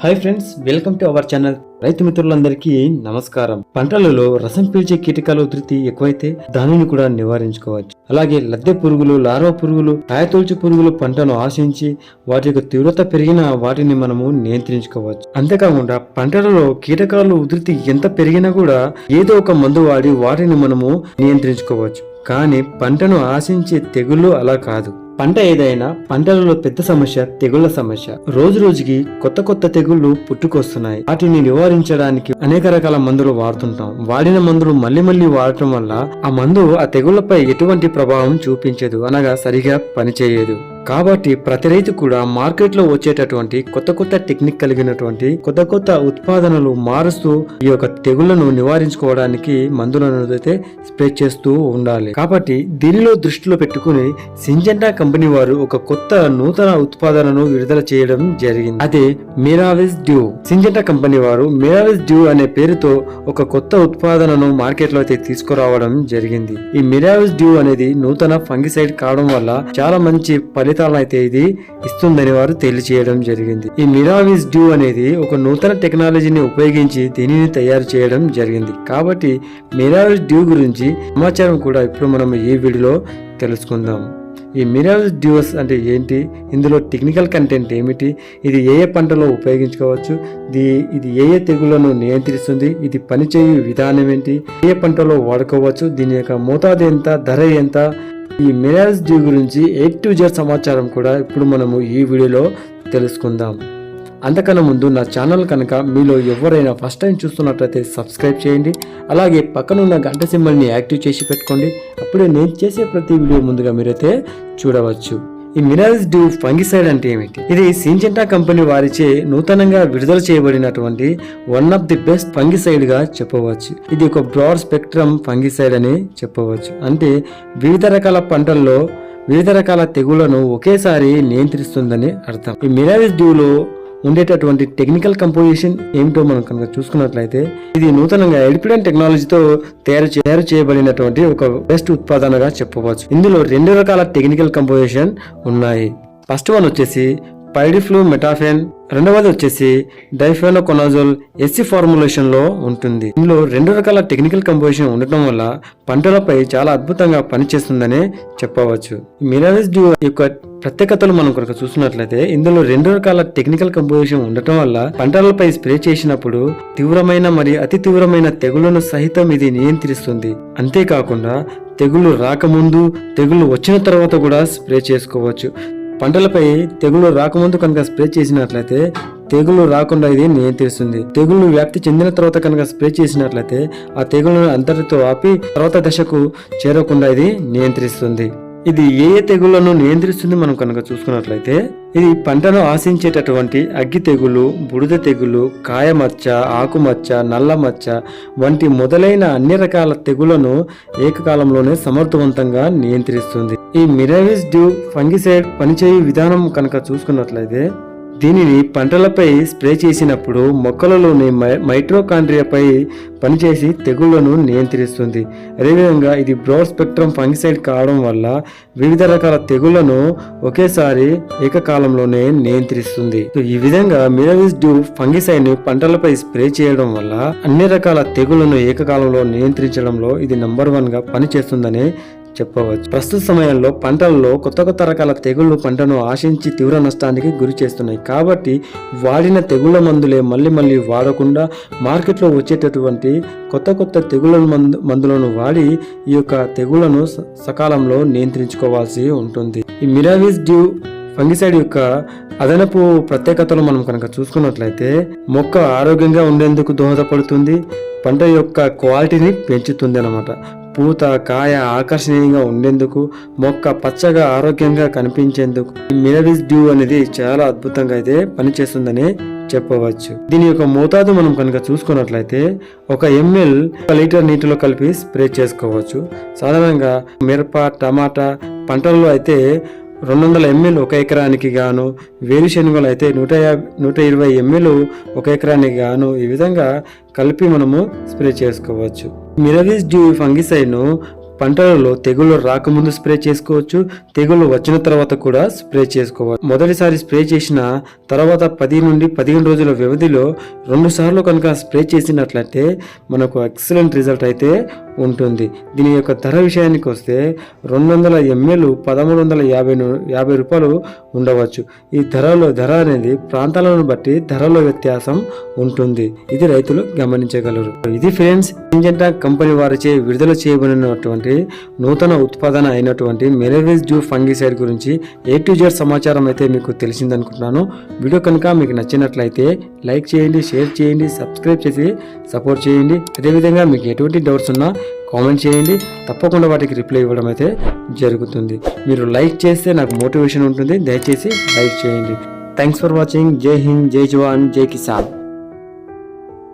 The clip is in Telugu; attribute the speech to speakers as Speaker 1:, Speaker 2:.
Speaker 1: Hi friends welcome to our channel రైతు మిత్రులందరికీ నమస్కారం. పంటలలో రసం పీల్చే కీటకాల ఉధృతి ఎక్కువైతే దానిని కూడా నివారించుకోవచ్చు. అలాగే లద్దె పురుగులు లార్వా పురుగులు కాయతోల్చు పురుగులు పంటను ఆశించి వాటి యొక్క తీవ్రత పెరిగినా వాటిని మనము నియంత్రించుకోవచ్చు. అంతేకాకుండా పంటలలో కీటకాలు ఉధృతి ఎంత పెరిగినా కూడా ఏదో ఒక మందు వాడి వాటిని మనము నియంత్రించుకోవచ్చు. కానీ పంటను ఆశించే తెగుళ్ళు అలా కాదు. పంట ఏదైనా పంటలలో పెద్ద సమస్య తెగుళ్ళ సమస్య. రోజు రోజుకి కొత్త కొత్త తెగుళ్ళు పుట్టుకొస్తున్నాయి. వాటిని నివారించడానికి అనేక రకాల మందులు వాడుతుంటాం. వాడిన మందులు మళ్ళీ మళ్ళీ వాడటం వల్ల ఆ మందు ఆ తెగుళ్ళపై ఎటువంటి ప్రభావం చూపించదు. అనగా సరిగా పనిచేయదు. కాబట్టి ప్రతి రైతు కూడా మార్కెట్లో వచ్చేటటువంటి కొత్త కొత్త టెక్నిక్ కలిగినటువంటి కొత్త కొత్త ఉత్పాదనలు మారుస్తూ ఈ యొక్క తెగుళ్ళను నివారించుకోవడానికి మందులను అయితే స్ప్రే చేస్తూ ఉండాలి. కాబట్టి దీనిలో దృష్టిలో పెట్టుకుని సింజెంటా కంపెనీ వారు ఒక కొత్త నూతన ఉత్పాదనను విడుదల చేయడం జరిగింది. అదే మిరావిస్ డ్యూ. సింజెంటా కంపెనీ వారు మిరావిస్ డ్యూ అనే పేరుతో ఒక కొత్త ఉత్పాదనను మార్కెట్లో అయితే తీసుకురావడం జరిగింది. ఈ మిరావిస్ డ్యూ అనేది నూతన ఫంగిసైడ్ కావడం వల్ల చాలా మంచి ఫలితాలను అయితే ఇది ఇస్తుందని వారు తెలియజేయడం జరిగింది. ఈ మిరావిస్ డ్యూ అనేది ఒక నూతన టెక్నాలజీని ఉపయోగించి దీనిని తయారు చేయడం జరిగింది. కాబట్టి మిరావిస్ డ్యూ గురించి సమాచారం కూడా ఇప్పుడు మనం ఈ వీడియోలో తెలుసుకుందాం. ఈ మిరావిస్ డ్యూస్ అంటే ఏంటి? ఇందులో టెక్నికల్ కంటెంట్ ఏమిటి? ఇది ఏ ఏ పంటలో ఉపయోగించుకోవచ్చు? ఇది ఇది ఏ ఏ తెగుళ్ళను నియంత్రిస్తుంది? ఇది పనిచేయు విధానం ఏంటి? ఏ పంటలో వాడుకోవచ్చు? దీని యొక్క మోతాదు ఎంత? ధర ఎంత? ఈ మిరాజ్ డ్యూ గురించి ఎయిట్ టు జెడ్ సమాచారం కూడా ఇప్పుడు మనము ఈ వీడియోలో తెలుసుకుందాం. అంతకన్నా ముందు నా ఛానల్ కనుక మీలో ఎవరైనా ఫస్ట్ టైం చూస్తున్నట్లయితే సబ్స్క్రైబ్ చేయండి. అలాగే పక్కనున్న గంట సింబల్ని యాక్టివ్ చేసి పెట్టుకోండి. అప్పుడే నేను చేసే ప్రతి వీడియో ముందుగా మీరైతే చూడవచ్చు. ఈ మినరల్స్ డ్యూ ఫంగిసైడ్ అంటే ఏమిటి? ఇది సింజెంటా కంపెనీ వారిచే నూతనంగా విడుదల చేయబడినటువంటి వన్ ఆఫ్ ది బెస్ట్ ఫంగిసైడ్గా చెప్పవచ్చు. ఇది ఒక బ్రాడ్ స్పెక్ట్రమ్ ఫంగిసైడ్ అని చెప్పవచ్చు. అంటే వివిధ రకాల పంటల్లో వివిధ రకాల తెగుళ్ళను ఒకేసారి నియంత్రిస్తుందని అర్థం. ఈ మినరల్స్ డ్యూలో ఉండేటటువంటి టెక్నికల్ కంపోజిషన్ ఏమిటో మనం కనుక చూసుకున్నట్లయితే ఇది నూతనంగా ఎడిపిడెన్ టెక్నాలజీతో తయారు తయారు చేయబడినటువంటి ఒక బెస్ట్ ఉత్పాదనగా చెప్పవచ్చు. ఇందులో రెండు రకాల టెక్నికల్ కంపోజిషన్ ఉన్నాయి. ఫస్ట్ వన్ వచ్చేసి పైడిఫ్లూ మెటాఫెన్ రెండవది వచ్చేసి డైఫెనోకొనాజోల్ ఎస్సీ ఫార్ములేషన్లో ఉంటుంది. ఇందులో రెండు రకాల టెక్నికల్ కంపోజిషన్ ఉండటం వల్ల పంటలపై చాలా అద్భుతంగా పనిచేస్తుందనే చెప్పవచ్చు. మినరల్స్ డ్యూ యొక్క ప్రత్యేకతలు మనం కనుక చూసినట్లయితే ఇందులో రెండు రకాల టెక్నికల్ కంపోజిషన్ ఉండటం వల్ల పంటలపై స్ప్రే చేసినప్పుడు తీవ్రమైన మరియు అతి తీవ్రమైన తెగుళ్ళను సహితం ఇది నియంత్రిస్తుంది. అంతేకాకుండా తెగులు రాకముందు తెగులు వచ్చిన తర్వాత కూడా స్ప్రే చేసుకోవచ్చు. పంటలపై తెగులు రాకముందు కనుక స్ప్రే చేసినట్లయితే తెగులు రాకుండా ఇది నియంత్రిస్తుంది. తెగులు వ్యాప్తి చెందిన తర్వాత కనుక స్ప్రే చేసినట్లయితే ఆ తెగులను అంతటితో ఆపి తర్వాత దశకు చేరకుండా ఇది నియంత్రిస్తుంది. ఇది ఏ ఏ తెగుళ్ళను నియంత్రిస్తుంది మనం కనుక చూసుకున్నట్లయితే ఇది పంటను ఆశించేటటువంటి అగ్గి తెగులు బుడిద తెగులు కాయమచ్చ ఆకుమచ్చ నల్ల మచ్చ వంటి మొదలైన అన్ని రకాల తెగులను ఏకకాలంలోనే సమర్థవంతంగా నియంత్రిస్తుంది. ఈ మిరవిస్ డ్యూ ఫంగిసైడ్ పనిచేయు విధానం కనుక చూసుకున్నట్లయితే దీనిని పంటలపై స్ప్రే చేసినప్పుడు మొక్కలలోని మై మైట్రోకాండ్రియాపై పనిచేసి తెగుళ్ళను నియంత్రిస్తుంది. అదేవిధంగా ఇది బ్రాడ్ స్పెక్ట్రమ్ ఫంగిసైడ్ కావడం వల్ల వివిధ రకాల తెగుళ్ళను ఒకేసారి ఏకకాలంలోనే నియంత్రిస్తుంది. ఈ విధంగా మిరవిస్ డ్యూ ఫంగిసైడ్ని పంటలపై స్ప్రే చేయడం వల్ల అన్ని రకాల తెగుళ్ళను ఏకకాలంలో నియంత్రించడంలో ఇది నంబర్ వన్గా పనిచేస్తుందని చెప్పవచ్చు. ప్రస్తుత సమయంలో పంటలలో కొత్త కొత్త రకాల తెగుళ్ళు పంటను ఆశించి తీవ్ర నష్టానికి గురి చేస్తున్నాయి. కాబట్టి వాడిన తెగుళ్ళ మందులే మళ్ళీ మళ్ళీ వాడకుండా మార్కెట్లో వచ్చేటటువంటి కొత్త కొత్త తెగుళ్ళ మందు మందులను వాడి ఈ యొక్క తెగుళ్ళను స- సకాలంలో నియంత్రించుకోవాల్సి ఉంటుంది. ఈ మిరావిస్ డ్యూ ఫంగిసైడ్ యొక్క అదనపు ప్రత్యేకతలు మనం కనుక చూసుకున్నట్లయితే మొక్క ఆరోగ్యంగా ఉండేందుకు దోహదపడుతుంది పంట యొక్క క్వాలిటీని పెంచుతుంది అన్నమాట. పూత కాయ ఆకర్షణీయంగా ఉండేందుకు మొక్క పచ్చగా ఆరోగ్యంగా కనిపించేందుకు మిరవిస్ డ్యూ అనేది చాలా అద్భుతంగా అయితే పనిచేస్తుందని చెప్పవచ్చు. దీని యొక్క మోతాదు మనం కనుక చూసుకున్నట్లయితే ఒక ఎంఎల్ ఒక లీటర్ నీటిలో కలిపి స్ప్రే చేసుకోవచ్చు. సాధారణంగా మిరప టమాటా పంటల్లో అయితే రెండు వందల ఎంఎల్ ఒక ఎకరానికి గాను వేరుశనగలు అయితే నూట యాభై నూట ఇరవై ఎంఎల్ ఒక ఎకరానికి గాను ఈ విధంగా కలిపి మనము స్ప్రే చేసుకోవచ్చు. మిరవిస్ డ్యూ ఫంగిసైడ్ను పంటలలో తెగుళ్ళు రాకముందు స్ప్రే చేసుకోవచ్చు తెగుళ్ళు వచ్చిన తర్వాత కూడా స్ప్రే చేసుకోవచ్చు. మొదటిసారి స్ప్రే చేసిన తర్వాత పది నుండి పదిహేను రోజుల వ్యవధిలో రెండు సార్లు కనుక స్ప్రే చేసినట్లయితే మనకు ఎక్సలెంట్ రిజల్ట్ అయితే ఉంటుంది. దీని యొక్క ధర విషయానికి వస్తే రెండు వందల ఎంఎల్ పదమూడు వందల యాభై యాభై రూపాయలు ఉండవచ్చు. ఈ ధరలో ధర అనేది ప్రాంతాలను బట్టి ధరలో వ్యత్యాసం ఉంటుంది. ఇది రైతులు గమనించగలరు. ఇది ఫ్రెండ్స్ సింజెంటా కంపెనీ వారిచే విడుదల చేయబడినటువంటి నూతన ఉత్పాదన అయినటువంటి మెలవిస్ జూ ఫంగిసైడ్ గురించి ఏ టు జెడ్ సమాచారం అయితే మీకు తెలిసిందనుకుంటున్నాను. వీడియో కనుక మీకు నచ్చినట్లయితే లైక్ చేయండి షేర్ చేయండి సబ్స్క్రైబ్ చేసి సపోర్ట్ చేయండి. అదేవిధంగా మీకు ఎటువంటి డౌట్స్ ఉన్నా కామెంట్ చేయండి. తప్పకుండా వాటికి రిప్లై ఇవ్వడం అయితే జరుగుతుంది. మీరు లైక్ చేస్తే నాకు మోటివేషన్ ఉంటుంది. దయచేసి లైక్ చేయండి. థ్యాంక్స్ ఫర్ వాచింగ్ జై హింద్ జై జవాన్ జై కిసాన్.